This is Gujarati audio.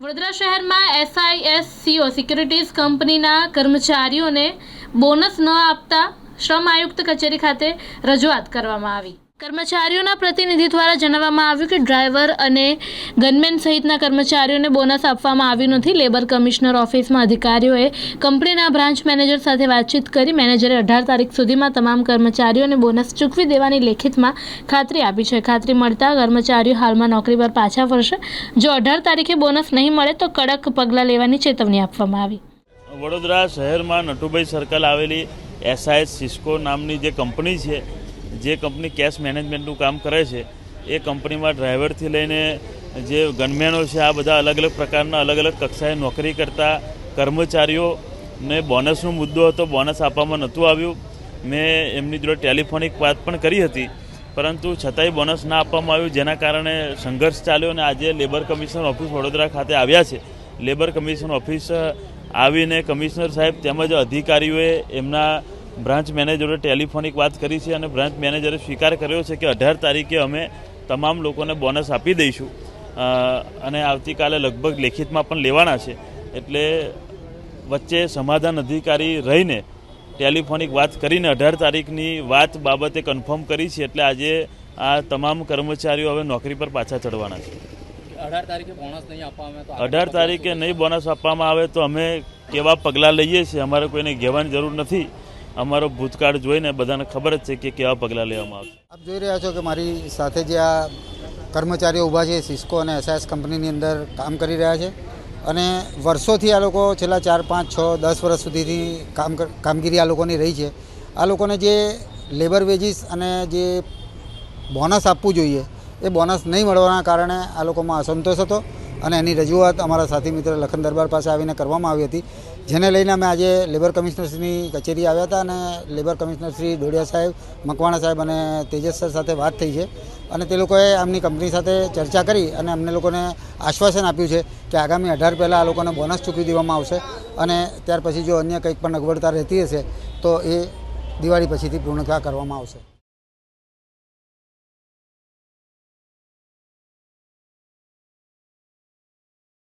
વડોદરા શહેરમાં એસઆઈએસસીઓ સિક્યુરિટીઝ કંપનીના કર્મચારીઓને બોનસ ન આપતા શ્રમ આયુક્ત કચેરી ખાતે રજૂઆત કરવામાં આવી. કર્મચારીઓના પ્રતિનિધિ દ્વારા જણાવવામાં આવ્યું કે ડ્રાઈવર અને ગનમેન સહિતના કર્મચારીઓને બોનસ આપવામાં આવ્યું નથી. લેબર કમિશનર ઓફિસમાં અધિકારીઓએ કંપનીના બ્રાન્ચ મેનેજર સાથે વાતચીત કરી મેનેજરે અઢાર તારીખ સુધીમાં તમામ કર્મચારીઓને બોનસ ચૂકવી દેવાની લેખિતમાં ખાતરી આપી છે. ખાતરી મળતા કર્મચારીઓ હાલમાં નોકરી પર પાછા ફરશે. જો અઢાર તારીખે બોનસ નહીં મળે તો કડક પગલાં લેવાની ચેતવણી આપવામાં આવી. વડોદરા શહેરમાં નટુભાઈ સર્કલ આવેલી એસઆઈએસ સિસ્કો નામની જે કંપની છે જે કંપની કેશ મેનેજમેન્ટનું કામ કરે છે, એ કંપનીમાં ડ્રાઈવરથી લઈને જે ગનમેનો છે, આ બધા અલગ અલગ પ્રકારના અલગ અલગ કક્ષાએ નોકરી કરતા કર્મચારીઓને બોનસનો મુદ્દો હતો બોનસ આપવામાં નહોતું આવ્યું. મેં એમની જોડે ટેલિફોનિક વાત પણ કરી હતી, પરંતુ છતાંય બોનસ ના આપવામાં આવ્યું, જેના કારણે સંઘર્ષ ચાલ્યો અને આજે લેબર કમિશનર ઓફિસ વડોદરા ખાતે આવ્યા છે. લેબર કમિશન ઓફિસ આવીને કમિશનર સાહેબ તેમજ અધિકારીઓએ એમના બ્રાન્ચ મેનેજરે ટેલિફોનિક વાત કરી છે અને બ્રાન્ચ મેનેજરે સ્વીકાર કર્યો છે કે અઢાર તારીખે અમે તમામ લોકોને બોનસ આપી દઈશું. અને આવતીકાલે લગભગ લેખિતમાં પણ લેવાના છે. એટલે વચ્ચે સમાધાન અધિકારી રહીને ટેલિફોનિક વાત કરીને અઢાર તારીખની વાત બાબતે કન્ફર્મ કરી છે એટલે આજે આ તમામ કર્મચારીઓ હવે નોકરી પર પાછા ચડવાના છે. અઢાર તારીખે બોનસ નહીં આપવામાં આવે તો અઢાર તારીખે નહીં બોનસ આપવામાં આવે તો અમે કેવા પગલાં લઈએ છીએ? અમારે કોઈને કહેવાની જરૂર નથી. અમારો ભૂતકાળ જોઈને બધાને ખબર જ છે કે કેવા પગલાં લેવામાં આવશે. આપ જોઈ રહ્યા છો કે મારી સાથે જે આ કર્મચારીઓ ઊભા છે, સિસ્કો અને એસઆઈએસ કંપનીની અંદર કામ કરી રહ્યા છે અને વર્ષોથી આ લોકો છેલ્લા ચાર, પાંચ, છ, દસ વર્ષ સુધીની કામ કામગીરી આ લોકોની રહી છે. આ લોકોને જે લેબર વેજીસ અને જે બોનસ આપવું જોઈએ, એ બોનસ નહીં મળવાના કારણે આ લોકોમાં અસંતોષ હતો. અને એની રજૂઆત અમારા સાથી મિત્ર લખન દરબાર પાસે આવીને કરવામાં આવી હતી, જેને લઈને અમે આજે લેબર કમિશનરશ્રીની કચેરી આવ્યા હતા અને લેબર કમિશનર શ્રી ડોડિયા સાહેબ, મકવાણા સાહેબ અને તેજસ સાથે વાત થઈ છે. અને તે લોકોએ આમની કંપની સાથે ચર્ચા કરી અને અમને લોકોને આશ્વાસન આપ્યું છે કે આગામી અઢાર પહેલાં આ લોકોને બોનસ ચૂકવી દેવામાં આવશે અને ત્યાર પછી જો અન્ય કંઈક પણ અગવડતા રહેતી હશે, તો એ દિવાળી પછીથી પૂર્ણતા કરવામાં આવશે.